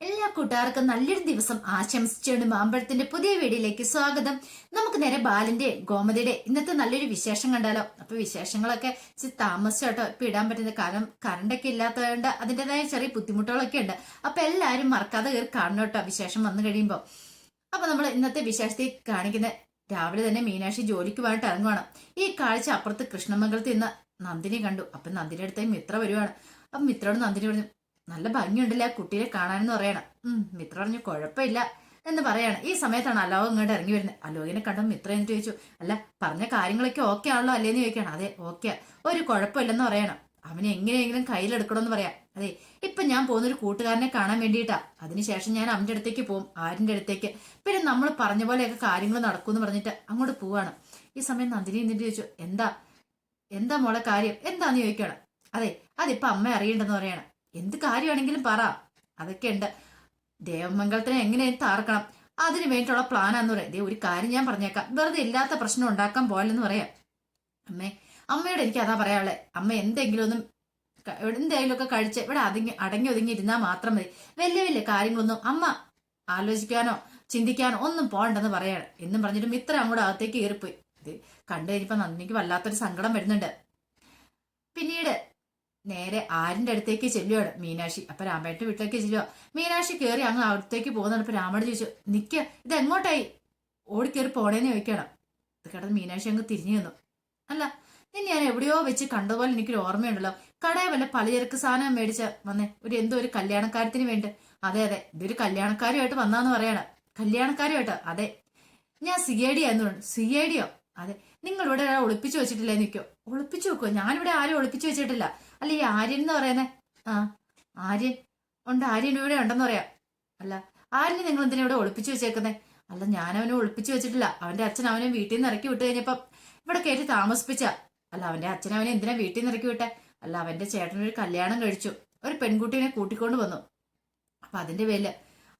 എല്ലാ കൂട്ടുകാർക്കും നല്ലൊരു ദിവസം ആശംസിച്ചുകൊണ്ട് മാമ്പഴത്തിന്റെ പുതിയ വീഡിയോയിലേക്ക് സ്വാഗതം. നമുക്ക് നേരെ ബാലിന്റെ ഗോമതിയുടെ ഇന്നത്തെ നല്ലൊരു വിശേഷം കണ്ടാലോ? അപ്പൊ വിശേഷങ്ങളൊക്കെ താമസിച്ചോട്ടോ ഇപ്പൊ ഇടാൻ പറ്റുന്ന കാരണം കറണ്ടൊക്കെ ഇല്ലാത്തതുകൊണ്ട് അതിന്റെതായ ചെറിയ ബുദ്ധിമുട്ടുകളൊക്കെ ഉണ്ട്. അപ്പൊ എല്ലാവരും മറക്കാതെ കയറി കാണണം കേട്ടോ വിശേഷം വന്നു കഴിയുമ്പോൾ അപ്പൊ നമ്മൾ ഇന്നത്തെ വിശേഷത്തിൽ കാണിക്കുന്ന രാവിലെ തന്നെ മീനാക്ഷി ജോലിക്ക് പോയിട്ട് ഇറങ്ങുവാണ്. ഈ കാഴ്ച അപ്പുറത്ത് കൃഷ്ണമംഗലത്ത് ഇന്ന് നന്ദിനി കണ്ടു. അപ്പൊ നന്ദിനി അടുത്തേക്ക് മിത്ര വരുവാണ്. അപ്പൊ മിത്രോട് നന്ദിനി പറഞ്ഞു നല്ല ഭംഗിയുണ്ടല്ലേ ആ കുട്ടീനെ കാണാനെന്ന് പറയണം. മിത്ര പറഞ്ഞു കുഴപ്പമില്ല എന്ന് പറയാണ്. ഈ സമയത്താണ് അലോക് ഇങ്ങോട്ട് ഇറങ്ങി വരുന്നത്. അലോകിനെ കണ്ടു മിത്ര എന്ന് ചോദിച്ചു അല്ല പറഞ്ഞ കാര്യങ്ങളൊക്കെ ഓക്കെ ആണല്ലോ അല്ലേന്ന് ചോദിക്കണം അതെ ഓക്കെ ഒരു കുഴപ്പമില്ലെന്ന് പറയണം. അവനെ എങ്ങനെയെങ്കിലും കയ്യിലെടുക്കണമെന്ന് പറയാം. അതെ ഇപ്പൊ ഞാൻ പോകുന്നൊരു കൂട്ടുകാരനെ കാണാൻ വേണ്ടിയിട്ടാ. അതിനുശേഷം ഞാൻ അവന്റെ അടുത്തേക്ക് പോകും ആരിന്റെ അടുത്തേക്ക്. പിന്നെ നമ്മൾ പറഞ്ഞ പോലെയൊക്കെ കാര്യങ്ങൾ നടക്കുമെന്ന് പറഞ്ഞിട്ട് അങ്ങോട്ട് പോവാണ്. ഈ സമയം നന്ദിനി എന്നിട്ട് ചോദിച്ചു എന്താ എന്താ മോളെ കാര്യം? എന്താന്ന് ചോദിക്കണം അതെ അതിപ്പോ അമ്മ അറിയണ്ടെന്ന് പറയണം. എന്ത് കാര്യമാണെങ്കിലും പറ. അതൊക്കെ ഉണ്ട്. ദേവമംഗലത്തിനെ എങ്ങനെ താർക്കണം അതിനു വേണ്ടിയിട്ടുള്ള പ്ലാനാന്ന് പറയാം. ദേ ഒരു കാര്യം ഞാൻ പറഞ്ഞേക്കാം. വെറുതെ ഇല്ലാത്ത പ്രശ്നം ഉണ്ടാക്കാൻ പോലെന്ന് പറയാം. അമ്മേ അമ്മയോട് എനിക്ക് അതാ പറയാളെ അമ്മ എന്തെങ്കിലും ഒന്നും എന്തെങ്കിലും ഒക്കെ കഴിച്ച് ഇവിടെ അതിങ്ങി അടങ്ങി ഒതുങ്ങി ഇരുന്നാൽ മാത്രം മതി. വലിയ വലിയ കാര്യങ്ങളൊന്നും അമ്മ ആലോചിക്കാനോ ചിന്തിക്കാനോ ഒന്നും പോകണ്ടെന്ന് പറയാണ് എന്നും പറഞ്ഞിട്ട് ഇത്ര അങ്ങോട്ട് അകത്തേക്ക് കയറിപ്പോയി. ഇത് കണ്ടു കഴിഞ്ഞപ്പോൾ നന്ദിനിക്ക് വല്ലാത്തൊരു സങ്കടം വരുന്നുണ്ട്. പിന്നീട് നേരെ ആരിന്റെ അടുത്തേക്ക് ചെല്ലുവാണ് മീനാക്ഷി. അപ്പൊ രാമേട്ടന്റെ വീട്ടിലേക്ക് ചെല്ലുക മീനാക്ഷി കയറി അങ്ങ് അവിടത്തേക്ക് പോകുന്നതാണ്. അപ്പൊ രാമോട് ചോദിച്ചു നിക്ക ഇത് എങ്ങോട്ടായി? ഓടിക്കേറി പോണേന്ന് ചോദിക്കണം ഇത് കിടന്ന് മീനാക്ഷി അങ്ങ് തിരിഞ്ഞു നിന്നു. അല്ല നിന്നെ ഞാൻ എവിടെയോ വെച്ച് കണ്ടതുപോലെ എനിക്കൊരു ഓർമ്മയുണ്ടല്ലോ. കടയെ വല്ല പലചരക്ക് സാധനം മേടിച്ച വന്നേ. ഒരു എന്തോ ഒരു കല്യാണക്കാരത്തിന് വേണ്ടി. അതെ അതെ. ഇതൊരു കല്യാണക്കാരുമായിട്ട് വന്നാന്ന് പറയണം. കല്യാണക്കാരുമായിട്ട് അതെ. ഞാൻ സി ഐ ഡി ആയിരുന്നു. സി ഐ ഡിയോ? അതെ. നിങ്ങളിവിടെ ഒളിപ്പിച്ചു വെച്ചിട്ടില്ലേ? നിൽക്കോ ഒളിപ്പിച്ചു വെക്കോ ഞാനിവിടെ ആരും ഒളിപ്പിച്ചു വെച്ചിട്ടില്ല. അല്ല ഈ ആര്യൻ എന്ന് പറയുന്നേ ആ ആര്യൻ. ഉണ്ട് ആര്യൻ ഇവിടെ ഉണ്ടെന്ന് പറയാം. അല്ല ആര്യനെ നിങ്ങൾ എന്തിനാ ഇവിടെ ഒളിപ്പിച്ചു വെച്ചേക്കുന്നേ? അല്ല ഞാൻ അവനെ ഒളിപ്പിച്ചു വെച്ചിട്ടില്ല. അവന്റെ അച്ഛൻ അവനെ വീട്ടിൽ നിന്ന് ഇറക്കി വിട്ട് കഴിഞ്ഞപ്പം ഇവിടെ കയറ്റി താമസിപ്പിച്ച. അല്ല അവന്റെ അച്ഛൻ അവനെ എന്തിനാ വീട്ടിൽ നിന്ന് ഇറക്കി വിട്ടെ? അല്ല അവന്റെ ചേട്ടനൊരു കല്യാണം കഴിച്ചു. ഒരു പെൺകുട്ടീനെ കൂട്ടിക്കൊണ്ട് വന്നു. അപ്പൊ അതിന്റെ പേരിൽ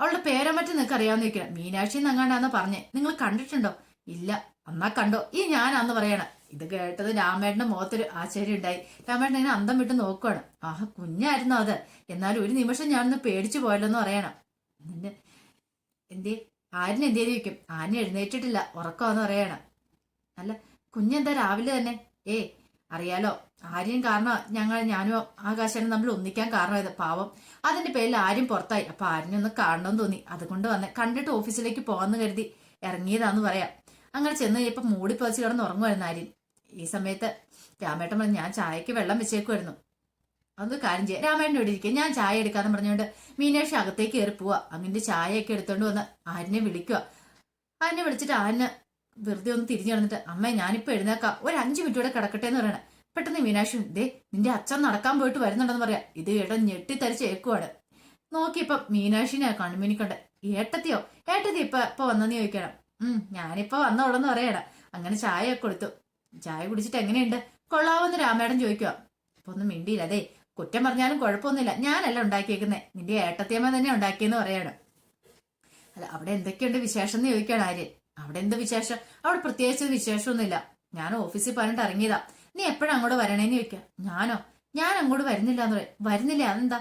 അവളുടെ പേരെ മറ്റും നിങ്ങൾക്ക് അറിയാവുന്ന നിൽക്കണം മീനാക്ഷി എന്നങ്ങാണ്ടാന്ന് പറഞ്ഞേ. നിങ്ങൾ കണ്ടിട്ടുണ്ടോ? ഇല്ല അന്നാ കണ്ടോ? ഈ ഞാനാന്ന് പറയണ. ഇത് കേട്ടത് രാമേട്ടന്റെ മുഖത്തൊരു ആശ്ചര്യം ഉണ്ടായി. രാമേട്ടൻ ഇങ്ങനെ അന്തം വിട്ട് നോക്കുവാണ്. ആഹ് കുഞ്ഞായിരുന്നു അത്? എന്നാലും ഒരു നിമിഷം ഞാനൊന്ന് പേടിച്ചു പോയല്ലോന്ന് പറയണം. എന്നിട്ട് എന്തേ? എന്ത് എന്തേ ചോദിക്കും ആന എഴുന്നേറ്റിട്ടില്ല. ഉറക്കമാന്ന് പറയണം. അല്ല കുഞ്ഞെന്താ രാവിലെ തന്നെ? ഏ അറിയാലോ. ആര്യം കാരണം ഞങ്ങൾ ഞാനും ആകാശനും നമ്മൾ ഒന്നിക്കാൻ കാരണമായത്. പാവം. അതിന്റെ പേരിൽ ആരും പുറത്തായി. അപ്പൊ ആരിനെ ഒന്ന് കാണണമെന്ന് തോന്നി. അതുകൊണ്ട് വന്ന് കണ്ടിട്ട് ഓഫീസിലേക്ക് പോകാന്ന് കരുതി ഇറങ്ങിയതാന്ന് പറയാം. അങ്ങനെ ചെന്ന് കഴിഞ്ഞപ്പോ മൂടി പതിച്ച് കിടന്ന് ഉറങ്ങുമായിരുന്നു ആര്യൻ. ഈ സമയത്ത് രാമേട്ടൻ പറഞ്ഞു ഞാൻ ചായക്ക് വെള്ളം വെച്ചേക്കുമായിരുന്നു അതൊന്ന് കാര്യം ചെയ്യാം. രാമേട്ടൻ ഇവിടെ ഇരിക്കുക ഞാൻ ചായ എടുക്കാന്ന് പറഞ്ഞുകൊണ്ട് മീനാക്ഷി അകത്തേക്ക് കയറി പോവാ. അങ്ങനെ ചായയൊക്കെ എടുത്തോണ്ട് വന്ന് ആരിനെ വിളിക്കുക ആരിനെ വിളിച്ചിട്ട് ആരിന് വെറുതെ ഒന്ന് തിരിഞ്ഞു നടന്നിട്ട് അമ്മ ഞാനിപ്പോ എഴുന്നേക്കാം ഒരു അഞ്ചു മിനിറ്റ് കൂടെ കിടക്കട്ടെ എന്ന് പറയണേ. പെട്ടെന്ന് മീനാക്ഷി ദേ നിന്റെ അച്ഛൻ നടക്കാൻ പോയിട്ട് വരുന്നുണ്ടെന്ന് പറയാം. ഇത് ഏട്ടൻ ഞെട്ടിത്തരിച്ച് ഏക്കുവാണ് നോക്കിയപ്പം മീനാക്ഷിനെ കണ്ണുമിനിക്കണ്ട് ഏട്ടത്തിയോ? ഏട്ടത്തി ഇപ്പൊ ഇപ്പൊ വന്നെന്ന് ചോദിക്കണം. ഉം ഞാനിപ്പോ വന്നോളെന്ന് പറയണം. അങ്ങനെ ചായ കൊടുത്തു. ചായ കുടിച്ചിട്ട് എങ്ങനെയുണ്ട്? കൊള്ളാവെന്ന് രാമേടൻ ചോദിക്കുക അപ്പൊ ഒന്നും മിണ്ടിയില്ല. അതെ കുറ്റം പറഞ്ഞാലും കുഴപ്പമൊന്നുമില്ല. ഞാനല്ല ഉണ്ടാക്കിയേക്കുന്നേ. നിന്റെ ഏട്ടത്തിയമ്മ തന്നെ ഉണ്ടാക്കിയെന്ന് പറയാണ്. അല്ല അവിടെ എന്തൊക്കെയുണ്ട് വിശേഷം എന്ന് ചോദിക്കുകയാണ് ആര്യൻ. അവിടെ എന്ത് വിശേഷം? അവിടെ പ്രത്യേകിച്ച് വിശേഷമൊന്നുമില്ല. ഞാൻ ഓഫീസിൽ പറഞ്ഞിട്ട് ഇറങ്ങിയതാ. നീ എപ്പോഴും അങ്ങോട്ട് വരണേന്ന് ചോദിക്കാം. ഞാനോ? ഞാൻ അങ്ങോട്ട് വരുന്നില്ല എന്ന് പറയും. വരുന്നില്ല? അതെന്താ?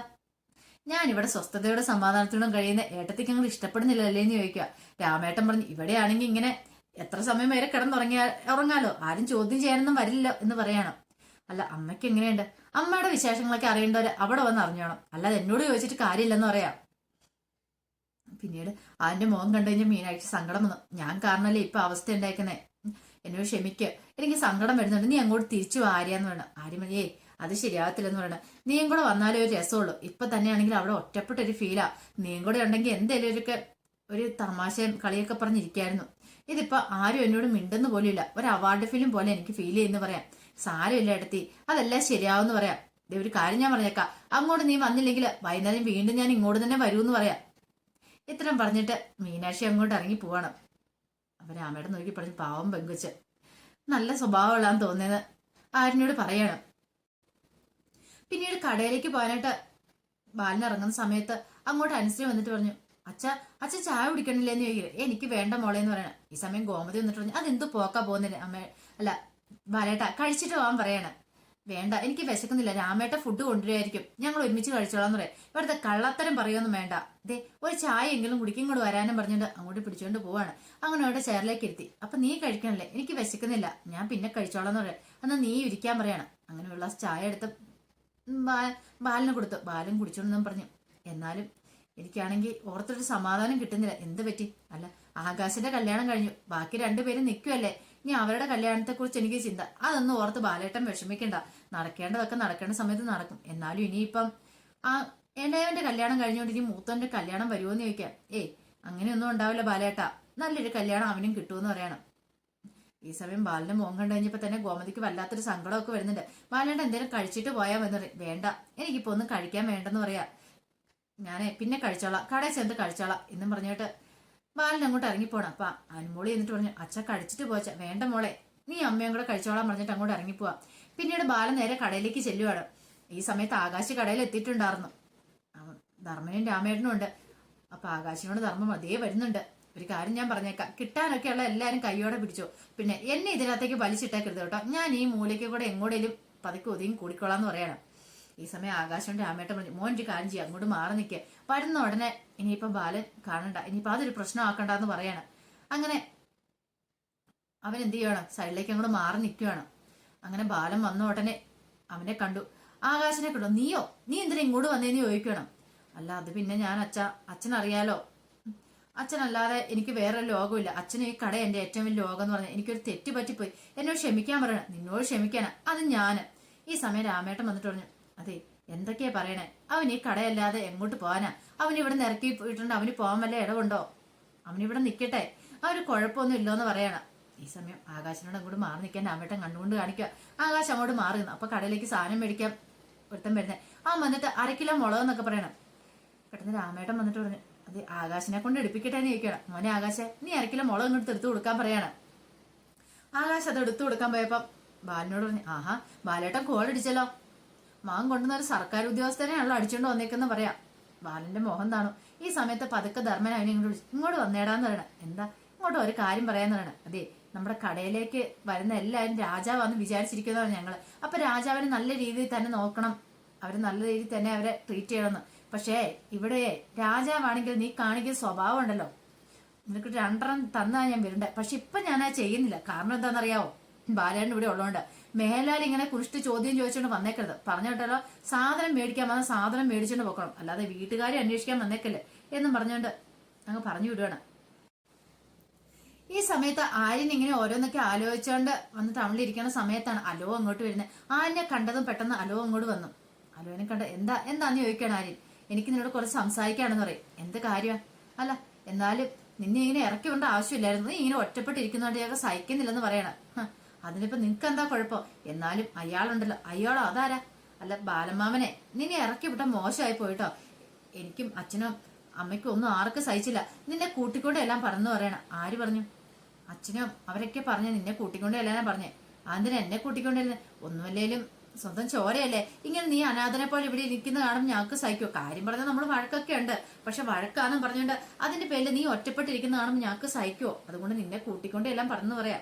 ഞാൻ ഇവിടെ സ്വസ്ഥതയോടെ സമാധാനത്തോടും കഴിയുന്ന ഏട്ടത്തിക്ക് അങ്ങോട്ട് ഇഷ്ടപ്പെടുന്നില്ല എന്ന് ചോദിക്കുക രാമേട്ടൻ പറഞ്ഞു ഇവിടെയാണെങ്കിൽ ഇങ്ങനെ എത്ര സമയം വരെ കിടന്നുറങ്ങിയാ ഉറങ്ങാലോ? ആരും ചോദ്യം ചെയ്യാനൊന്നും വരില്ല എന്ന് പറയണം. അല്ല അമ്മയ്ക്ക് എങ്ങനെയുണ്ട്? അമ്മയുടെ വിശേഷങ്ങളൊക്കെ അറിയേണ്ടവര് അവിടെ വന്ന് അറിഞ്ഞോണം. അല്ലാതെ എന്നോട് ചോദിച്ചിട്ട് കാര്യമില്ലെന്ന് പറയാം. പിന്നീട് ആന്റെ മുഖം കണ്ടു കഴിഞ്ഞാൽ മീനാഴ്ച സങ്കടം വന്നു. ഞാൻ കാരണല്ലേ ഇപ്പൊ അവസ്ഥ ഉണ്ടാക്കുന്നേ എന്നോട് ക്ഷമിക്ക. എനിക്ക് സങ്കടം വരുന്നുണ്ട്. നീ അങ്ങോട്ട് തിരിച്ചു ആര്യാന്ന് പറയണം. ആര്യം ഏയ് അത് ശരിയാകത്തില്ലെന്ന് പറയണം. നീയും കൂടെ വന്നാലേ ഒരു രസമുള്ളൂ. ഇപ്പൊ തന്നെയാണെങ്കിൽ അവിടെ ഒറ്റപ്പെട്ട ഒരു ഫീലാ നീയും കൂടെ ഉണ്ടെങ്കിൽ എന്തേലും ഒരു ഒരു തമാശയും കളിയൊക്കെ പറഞ്ഞിരിക്കായിരുന്നു. ഇതിപ്പോ ആരും എന്നോട് മിണ്ടുന്ന പോലുമില്ല. ഒരു അവാർഡ് ഫിലിം പോലെ എനിക്ക് ഫീൽ ചെയ്യുന്നു പറയാം. സാരമില്ല എടുത്തി. അതെല്ലാം ശരിയാവുമെന്ന് പറയാം. ഇതേ ഒരു കാര്യം ഞാൻ പറഞ്ഞേക്കാം. അങ്ങോട്ട് നീ വന്നില്ലെങ്കിൽ വൈകുന്നേരം വീണ്ടും ഞാൻ ഇങ്ങോട്ട് തന്നെ വരൂന്ന് പറയാം. ഇത്രയും പറഞ്ഞിട്ട് മീനാക്ഷി അങ്ങോട്ട് ഇറങ്ങി പോവാണ്. അപ്പൊ രാമയുടെ നോക്കി പറഞ്ഞു പാവം പെങ്കുച്ച് നല്ല സ്വഭാവമുള്ളാന്ന് തോന്നിയത് ആരിനോട് പറയണം? പിന്നീട് കടയിലേക്ക് പോകാനായിട്ട് ബാലിന് ഇറങ്ങുന്ന സമയത്ത് അങ്ങോട്ട് അനുസരിച്ച് വന്നിട്ട് പറഞ്ഞു അച്ഛ അച്ഛ ചായ കുടിക്കണില്ലേ എന്ന് എനിക്ക് വേണ്ട മോളെ എന്ന് പറയണം. ഈ സമയം ഗോമതി വന്നിട്ട് പറഞ്ഞു അതെന്ത് പോക്കാ പോകുന്നില്ല അമ്മ അല്ല ബാലേട്ട കഴിച്ചിട്ട് പോകാൻ പറയണം. വേണ്ട എനിക്ക് വിശക്കുന്നില്ല. രാമേട്ട ഫുഡ് കൊണ്ടുവരുമായിരിക്കും ഞങ്ങൾ ഒരുമിച്ച് കഴിച്ചോളാം എന്ന് പറയാം. ഇവിടുത്തെ കള്ളത്തരം പറയൊന്നും വേണ്ട. ദേ ഒരു ചായ എങ്കിലും കുടിക്കും കൂടെ വരാനും പറഞ്ഞിട്ട് അങ്ങോട്ട് പിടിച്ചുകൊണ്ട് പോവാണ്. അങ്ങനെ അവിടെ ചെയറിലേക്ക് ഇരുത്തി. അപ്പൊ നീ കഴിക്കണല്ലേ? എനിക്ക് വിശക്കുന്നില്ല. ഞാൻ പിന്നെ കഴിച്ചോളാം എന്ന് പറയാം. എന്നാ നീ ഇരിക്കാൻ പറയണം. അങ്ങനെ ചായ എടുത്ത് ബാലിന് കൊടുത്തു. ബാലും കുടിച്ചോണ്ടെന്നും പറഞ്ഞു. എന്നാലും എനിക്കാണെങ്കിൽ ഓർത്തൊരു സമാധാനം കിട്ടുന്നില്ല. എന്ത് പറ്റി? അല്ല ആകാശിന്റെ കല്യാണം കഴിഞ്ഞു. ബാക്കി രണ്ടുപേരും നിൽക്കുമല്ലേ ഇനി അവരുടെ കല്യാണത്തെ കുറിച്ച് എനിക്ക് ചിന്ത. അതൊന്നും ഓർത്ത് ബാലേട്ടൻ വിഷമിക്കണ്ട. നടക്കേണ്ടതൊക്കെ നടക്കേണ്ട സമയത്ത് നടക്കും. എന്നാലും ഇനിയിപ്പം ആ എണ്ണയവന്റെ കല്യാണം കഴിഞ്ഞുകൊണ്ട് ഇനി മൂത്തവന്റെ കല്യാണം വരുമോന്ന് ചോദിക്കാം. ഏയ് അങ്ങനെയൊന്നും ഉണ്ടാവില്ല ബാലേട്ട. നല്ലൊരു കല്യാണം അവനും കിട്ടുമെന്ന് പറയണം. ഈ സമയം ബാലിന്റെ മോഹം കണ്ടു തന്നെ ഗോമതിക്ക് വല്ലാത്തൊരു സങ്കടമൊക്കെ വരുന്നുണ്ട്. ബാലേട്ട എന്തെങ്കിലും കഴിച്ചിട്ട് പോയാൽ. വേണ്ട. എനിക്കിപ്പോ ഒന്നും കഴിക്കാൻ വേണ്ടെന്ന് പറയാ. ഞാനേ പിന്നെ കഴിച്ചോളാം. കടയിൽ ചെന്ന് കഴിച്ചോളാം. എന്നും പറഞ്ഞിട്ട് ബാലൻ അങ്ങോട്ട് ഇറങ്ങിപ്പോണം. അപ്പ അനുമോളി എന്നിട്ട് പറഞ്ഞു അച്ഛ കഴിച്ചിട്ട് പോച്ച വേണ്ട മോളെ. നീ അമ്മയും കൂടെ കഴിച്ചോളാം പറഞ്ഞിട്ട് അങ്ങോട്ട് ഇറങ്ങിപ്പോവാ. പിന്നീട് ബാലൻ നേരെ കടയിലേക്ക് ചെല്ലുവാണ്. ഈ സമയത്ത് ആകാശ് കടയിൽ എത്തിയിട്ടുണ്ടായിരുന്നു. ധർമ്മനും രാമേട്ടനും ഉണ്ട്. അപ്പൊ ആകാശിനോട് ധർമ്മം അതേ വരുന്നുണ്ട്. ഒരു കാര്യം ഞാൻ പറഞ്ഞേക്കാം. കിട്ടാനൊക്കെയുള്ള എല്ലാവരും കൈയോടെ പിടിച്ചോ. പിന്നെ എന്നെ ഇതിനകത്തേക്ക് വലിച്ചിട്ടേക്കരുത് കേട്ടോ. ഞാൻ ഈ മൂലയ്ക്ക് കൂടെ എങ്ങോട്ടേലും പതുക്കെ ഒതുങ്ങി കൂടിക്കോളാന്ന് പറയണം. ഈ സമയം ആകാശം രാമേട്ടൻ പറഞ്ഞു മോൻ ചെയ്യാം അങ്ങോട്ട് മാറി നിൽക്കുക വരുന്ന ഉടനെ ഇനിയിപ്പം ബാലൻ കാണണ്ട ഇനിയിപ്പം അതൊരു പ്രശ്നമാക്കണ്ടെന്ന് പറയണം. അങ്ങനെ അവൻ എന്ത് ചെയ്യണം സൈഡിലേക്ക് അങ്ങോട്ട് മാറി നിൽക്കുകയാണ് അങ്ങനെ ബാലൻ വന്ന ഉടനെ അവനെ കണ്ടു. ആകാശനെ കണ്ടു. നീയോ? നീ എന്തിനാ ഇങ്ങോട്ട് വന്നേന്ന് ചോദിക്കണം അല്ല അത് പിന്നെ ഞാൻ അച്ഛ അച്ഛനറിയാലോ. അച്ഛനല്ലാതെ എനിക്ക് വേറെ ലോകമില്ല അച്ഛന് ഈ കട എന്റെ ഏറ്റവും വലിയ ലോകം എന്ന് പറഞ്ഞാൽ എനിക്കൊരു തെറ്റ് പറ്റിപ്പോയി. എന്നോട് ക്ഷമിക്കാൻ പറയണം. നിന്നോട് ക്ഷമിക്കാനാ. അത് ഞാൻ ഈ സമയം രാമേട്ടൻ വന്നിട്ട് പറഞ്ഞു അതെ എന്തൊക്കെയാ പറയണേ? അവൻ ഈ കടയല്ലാതെ എങ്ങോട്ട് പോകാനാ? അവൻ ഇവിടെ നിരക്കി പോയിട്ടുണ്ട്. അവന് പോകാൻ വല്ല ഇടവുണ്ടോ? അവനിവിടെ നിൽക്കട്ടെ അവന് കുഴപ്പമൊന്നും ഇല്ലോന്ന് പറയണം. ഈ സമയം ആകാശിനോട് അങ്ങോട്ട് മാറി നിൽക്കാൻ രാമേട്ടൻ കണ്ടുകൊണ്ട് കാണിക്കുക. ആകാശം അങ്ങോട്ട് മാറി നിന്നു. അപ്പൊ കടയിലേക്ക് സാധനം മേടിക്കാം ഒരുത്തം വരുന്നത് ആ വന്നിട്ട് അര കിലോ മുളക് എന്നൊക്കെ പറയണം. പെട്ടെന്ന് രാമേട്ടൻ വന്നിട്ട് പറഞ്ഞു അത് ആകാശനെ കൊണ്ട് എടുപ്പിക്കട്ടെ എന്ന് ചോദിക്കണം മോനെ ആകാശെ നീ അര കിലോ മുളക് ഇങ്ങോട്ട് എടുത്തു കൊടുക്കാൻ പറയാണ്. ആകാശ് അത് എടുത്തു കൊടുക്കാൻ പോയപ്പം ബാലിനോട് പറഞ്ഞു ആഹാ ബാലേട്ടൻ കോളടിച്ചല്ലോ. മാൻ കൊണ്ടുവന്ന ഒരു സർക്കാർ ഉദ്യോഗസ്ഥനെയാണല്ലോ അടിച്ചുകൊണ്ട് വന്നേക്കെന്ന് പറയാം. ബാലന്റെ മോഹം താണു. ഈ സമയത്ത് പതുക്കെ ധർമ്മൻ അവനെ ഇങ്ങോട്ട് വിളിച്ചു ഇങ്ങോട്ട് വന്നേടാന്ന് പറയണം. എന്താ? ഇങ്ങോട്ട് ഒരു കാര്യം പറയാന്ന് പറയണം. അതെ നമ്മുടെ കടയിലേക്ക് വരുന്ന എല്ലാവരും രാജാവാന്ന് വിചാരിച്ചിരിക്കുന്നതാണ് ഞങ്ങൾ അപ്പൊ രാജാവിനെ നല്ല രീതിയിൽ തന്നെ നോക്കണം. അവർ നല്ല രീതിയിൽ തന്നെ അവരെ ട്രീറ്റ് ചെയ്യണമെന്ന് പക്ഷേ ഇവിടെ രാജാവാണെങ്കിൽ നീ കാണിക്കുന്ന സ്വഭാവം ഉണ്ടല്ലോ. നിനക്ക് രണ്ടെണ്ണം തന്നാ ഞാൻ വരണ്ടേ? പക്ഷെ ഇപ്പൊ ഞാൻ ആ ചെയ്യുന്നില്ല. കാരണം എന്താണെന്നറിയാവോ? ബാലേട്ടൻ ഇവിടെ ഉള്ളതുകൊണ്ട് മേലാൽ ഇങ്ങനെ കുറിച്ച് ചോദ്യം ചോദിച്ചുകൊണ്ട് വന്നേക്കരുത്. പറഞ്ഞു കേട്ടല്ലോ സാധനം മേടിക്കാൻ വന്ന സാധനം മേടിച്ചുകൊണ്ട് പോക്കണം. അല്ലാതെ വീട്ടുകാരെ അന്വേഷിക്കാൻ വന്നേക്കല്ലേ എന്നും പറഞ്ഞുകൊണ്ട് അങ്ങ് പറഞ്ഞു വിടുവാണ്. ഈ സമയത്ത് ആര്യൻ ഇങ്ങനെ ഓരോന്നൊക്കെ ആലോചിച്ചുകൊണ്ട് വന്ന് തമിഴിലിരിക്കുന്ന സമയത്താണ് അലോ അങ്ങോട്ട് വരുന്നത് ആര്യനെ കണ്ടതും പെട്ടെന്ന് അലോ അങ്ങോട്ട് വന്നു. അലോനെ കണ്ട എന്താ എന്താന്ന് ചോദിക്കണം ആര്യൻ. എനിക്ക് നിന്നോട് കുറച്ച് സംസാരിക്കാണെന്ന് പറയും. എന്ത് കാര്യമാണ് അല്ല എന്നാലും നിന്നെ ഇങ്ങനെ ഇറക്കി കൊണ്ട് ആവശ്യമില്ലായിരുന്നു. നീ ഇങ്ങനെ ഒറ്റപ്പെട്ടിരിക്കുന്നതുകൊണ്ട് ഞങ്ങൾ സഹിക്കുന്നില്ലെന്ന് പറയണം. അതിനിപ്പോ നിനക്ക് എന്താ കുഴപ്പം? എന്നാലും അയാളുണ്ടല്ലോ. അയാളോ അതാരാ? അല്ല ബാലമാമനെ. നിന്നെ ഇറക്കി വിട്ട മോശമായി പോയിട്ടോ? എനിക്കും അച്ഛനും അമ്മയ്ക്കും ഒന്നും ആർക്കും സഹിച്ചില്ല. നിന്നെ കൂട്ടിക്കൊണ്ട് എല്ലാം പറഞ്ഞു പറയണം. ആര് പറഞ്ഞു? അച്ഛനും അവരൊക്കെ പറഞ്ഞ നിന്നെ കൂട്ടിക്കൊണ്ട് എല്ലാം പറഞ്ഞേ. അതിന് എന്നെ കൂട്ടിക്കൊണ്ട് ഒന്നുമല്ലേലും സ്വന്തം ചോരയല്ലേ? ഇങ്ങനെ നീ അനാഥനെ പോലെ ഇവിടെ ഇരിക്കുന്ന കാണും ഞങ്ങൾക്ക് സഹിക്കോ? കാര്യം പറഞ്ഞാൽ നമ്മൾ വഴക്കൊക്കെ ഉണ്ട്. പക്ഷെ വഴക്കാന്നും പറഞ്ഞുകൊണ്ട് അതിന്റെ പേരിൽ നീ ഒറ്റപ്പെട്ടിരിക്കുന്ന കാണും ഞങ്ങൾക്ക് സഹിക്കോ? അതുകൊണ്ട് നിന്നെ കൂട്ടിക്കൊണ്ട് എല്ലാം പറഞ്ഞു പറയാം.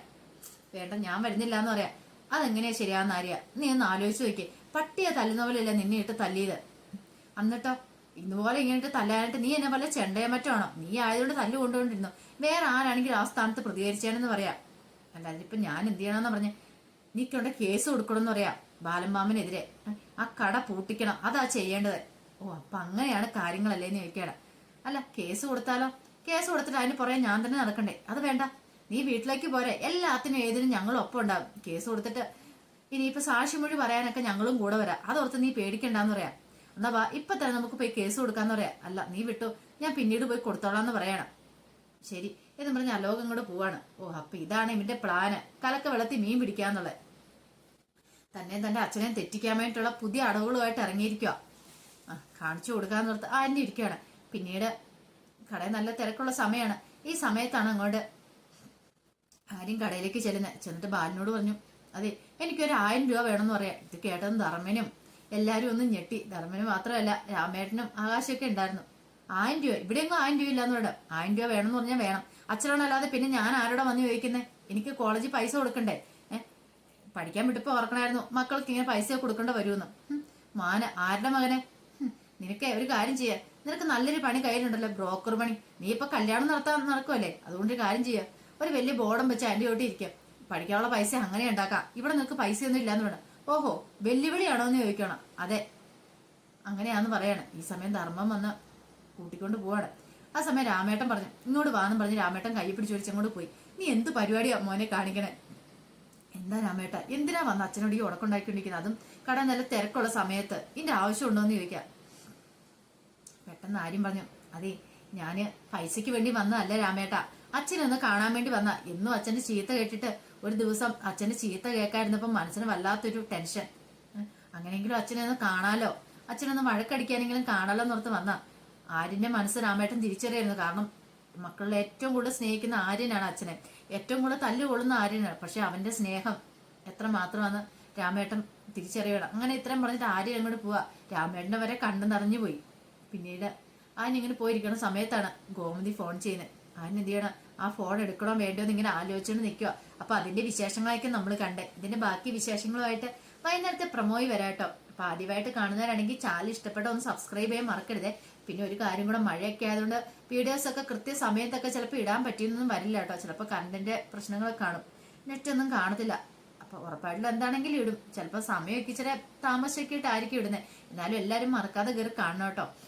വേണ്ട ഞാൻ വരുന്നില്ല എന്ന് പറയാം. അതെങ്ങനെയാ ശരിയാന്ന് അറിയാം നീ ഒന്ന് ആലോചിച്ച് നോക്കി പട്ടിയെ തല്ലുന്ന പോലെയല്ല നിന്നെ ഇട്ട് തല്ലിയത്? എന്നിട്ടോ ഇതുപോലെ ഇങ്ങനെ തല്ലാനായിട്ട് നീ എന്നെ പോലെ ചെണ്ടയെ മറ്റാണോ നീ ആയതുകൊണ്ട് തല്ലു കൊണ്ടുകൊണ്ടിരുന്നു വേറെ ആരാണെങ്കിൽ ആ സ്ഥാനത്ത് പ്രതികരിച്ചേനെന്ന് പറയാം. അല്ലാതെ ഇപ്പൊ ഞാൻ എന്ത് ചെയ്യണമെന്ന് പറഞ്ഞ്? നീക്കൊണ്ട് കൊണ്ട് കേസ് കൊടുക്കണമെന്ന് പറയാം ബാലമ്മാമനെതിരെ. ആ കട പൂട്ടിക്കണം അതാ ചെയ്യേണ്ടത്. ഓ അപ്പൊ അങ്ങനെയാണ് കാര്യങ്ങളല്ലേ എന്ന് ചോദിക്കാടാ അല്ല കേസ് കൊടുത്താലോ? കേസ് കൊടുത്തിട്ട് അതിന് പുറകെ ഞാൻ തന്നെ നടക്കണ്ടേ? അത് വേണ്ട. നീ വീട്ടിലേക്ക് പോരെ. എല്ലാത്തിനും ഏതിനും ഞങ്ങളും ഒപ്പം ഉണ്ടാവും. കേസ് കൊടുത്തിട്ട് ഇനിയിപ്പോ സാക്ഷിമൊഴി പറയാനൊക്കെ ഞങ്ങളും കൂടെ വരാം. അതോർത്ത് നീ പേടിക്കണ്ടെന്ന് പറയാം. എന്നാ വാ ഇപ്പൊ തന്നെ നമുക്ക് പോയി കേസ് കൊടുക്കാന്ന് പറയാം. അല്ല നീ വിട്ടു. ഞാൻ പിന്നീട് പോയി കൊടുത്തോളാന്ന് പറയണം. ശരി എന്ന് പറഞ്ഞ അലോകം കൂടെ പോവാണ്. ഓ അപ്പൊ ഇതാണ് ഇവന്റെ പ്ലാന് കലക്ക വെള്ളത്തിൽ മീൻ പിടിക്കാന്നുള്ളത്. തന്നെ തന്റെ അച്ഛനെ തെറ്റിക്കാൻ വേണ്ടിയിട്ടുള്ള പുതിയ അടവുകളുമായിട്ട് ഇറങ്ങിയിരിക്കുക കാണിച്ചു കൊടുക്കാന്ന് ഓർത്ത് ആ എന്നെ ഇരിക്കുകയാണ് പിന്നീട് കടയിൽ നല്ല തിരക്കുള്ള സമയമാണ് ഈ സമയത്താണ് അങ്ങോട്ട് ആരും കടയിലേക്ക് ചെല്ലുന്ന. ചെന്നിട്ട് ബാലിനോട് പറഞ്ഞു അതെ എനിക്കൊരു ആയിരം രൂപ വേണമെന്ന് പറയാം. ഇത് കേട്ടത് ധർമ്മനും എല്ലാരും ഒന്ന് ഞെട്ടി. ധർമ്മന് മാത്രമല്ല രാമേട്ടനും ആകാശമൊക്കെ ഉണ്ടായിരുന്നു. ആയിരം രൂപ ഇവിടെയൊന്നും ആയിരം രൂപ ഇല്ലാന്ന് പറയാം ആയിരം രൂപ വേണമെന്ന് പറഞ്ഞാൽ വേണം. അച്ഛനോടല്ലാതെ പിന്നെ ഞാൻ ആരോടെ വന്ന് ചോദിക്കുന്നത് എനിക്ക് കോളേജിൽ പൈസ കൊടുക്കണ്ടേ? പഠിക്കാൻ വിട്ടപ്പോ ഓർക്കണായിരുന്നു. മക്കൾക്ക് ഇങ്ങനെ പൈസ കൊടുക്കേണ്ട വരുമെന്ന്. മാന ആരുടെ മകനെ? നിനക്ക് ഒരു കാര്യം ചെയ്യാ. നിനക്ക് നല്ലൊരു പണി കയ്യിലുണ്ടല്ലോ ബ്രോക്കർ പണി. നീ ഇപ്പൊ കല്യാണം നടത്താൻ നടക്കുമല്ലേ അതുകൊണ്ട് കാര്യം ചെയ്യാ. ഒരു വലിയ ബോർഡം വെച്ച് ചോട്ടി പഠിക്കാനുള്ള പൈസ അങ്ങനെ ഉണ്ടാക്കാം. ഇവിടെ നിനക്ക് പൈസയൊന്നും ഇല്ലാന്ന് വേണം. ഓഹോ വെല്ലുവിളിയാണോ എന്ന് ചോദിക്കണം. അതെ. അങ്ങനെയാന്ന് പറയാണ്. ഈ സമയം ധർമ്മം വന്ന് കൂട്ടിക്കൊണ്ട് പോവാണ്. ആ സമയം രാമേട്ടൻ പറഞ്ഞു ഇങ്ങോട്ട് വാന്നും പറഞ്ഞ് രാമേട്ടൻ കൈ പിടിച്ച് അങ്ങോട്ട് പോയി. നീ എന്ത് പരിപാടിയാ മോനെ കാണിക്കണേ? എന്താ രാമേട്ട എന്തിനാ വന്ന് അച്ഛനോട് ഈ ഉടക്കുണ്ടാക്കിക്കൊണ്ടിരിക്കുന്നത് അതും കട നല്ല തിരക്കുള്ള സമയത്ത്. ഇതിന്റെ ആവശ്യമുണ്ടോ എന്ന് ചോദിക്കാം. പെട്ടെന്ന് ആര്യം പറഞ്ഞു അതെ ഞാൻ പൈസയ്ക്ക് വേണ്ടി വന്നതല്ല രാമേട്ട. അച്ഛനെ ഒന്ന് കാണാൻ വേണ്ടി വന്ന. എന്നും അച്ഛന്റെ ചീത്ത കേട്ടിട്ട് ഒരു ദിവസം അച്ഛന്റെ ചീത്ത കേൾക്കായിരുന്നപ്പോ മനസ്സിന് വല്ലാത്തൊരു ടെൻഷൻ. അങ്ങനെയെങ്കിലും അച്ഛനെ ഒന്ന് കാണാലോ. അച്ഛനൊന്ന് വഴക്കടിക്കാനെങ്കിലും കാണാലോ എന്നോർത്ത് വന്ന. ആര്യന്റെ മനസ്സ് രാമേട്ടൻ തിരിച്ചറിയായിരുന്നു. കാരണം മക്കളിൽ ഏറ്റവും കൂടുതൽ സ്നേഹിക്കുന്ന ആര്യനാണ് അച്ഛനെ. ഏറ്റവും കൂടുതൽ തല്ലുകൊള്ളുന്ന ആര്യനാണ്. പക്ഷെ അവന്റെ സ്നേഹം എത്ര മാത്രമാണ് രാമേട്ടൻ തിരിച്ചറിയണം. അങ്ങനെ ഇത്രയും പറഞ്ഞിട്ട് ആര്യൻ അങ്ങോട്ട് പോവാ. രാമേട്ടനെ വരെ കണ്ണു നിറഞ്ഞു പോയി പിന്നീട് ആര്യൻ ഇങ്ങനെ പോയിരിക്കുന്ന സമയത്താണ് ഗോമതി ഫോൺ ചെയ്യുന്നത്. ആൻ എന്ത് ചെയ്യണം? ആ ഫോൺ എടുക്കണോ വേണ്ടോ എന്ന് ഇങ്ങനെ ആലോചിച്ചുകൊണ്ട് നിൽക്കുക അപ്പൊ അതിന്റെ വിശേഷങ്ങളായിരിക്കും നമ്മൾ കണ്ടേ. ഇതിന്റെ ബാക്കി വിശേഷങ്ങളുമായിട്ട് വൈകുന്നേരത്തെ പ്രമോയി വരാട്ടോ അപ്പൊ ആദ്യമായിട്ട് കാണുന്നവരാണെങ്കിൽ ചാനൽ ഇഷ്ടപ്പെട്ട ഒന്ന് സബ്സ്ക്രൈബ് ചെയ്യാൻ മറക്കരുത്. പിന്നെ ഒരു കാര്യം കൂടെ മഴയൊക്കെ ആയതുകൊണ്ട് വീഡിയോസ് ഒക്കെ കൃത്യ സമയത്തൊക്കെ ചിലപ്പോൾ ഇടാൻ പറ്റിയൊന്നും വരില്ല കേട്ടോ. ചിലപ്പോൾ കറണ്ടിന്റെ പ്രശ്നങ്ങളൊക്കെ കാണും. നെറ്റ് ഒന്നും കാണത്തില്ല. അപ്പൊ ഉറപ്പായിട്ടും എന്താണെങ്കിലും ഇടും. ചിലപ്പോൾ സമയമൊക്കെ ഇച്ചിരി താമസിച്ചൊക്കെ ഇട്ടായിരിക്കും ഇടുന്നത് എന്നാലും എല്ലാവരും മറക്കാതെ കയറി കാണണം കേട്ടോ.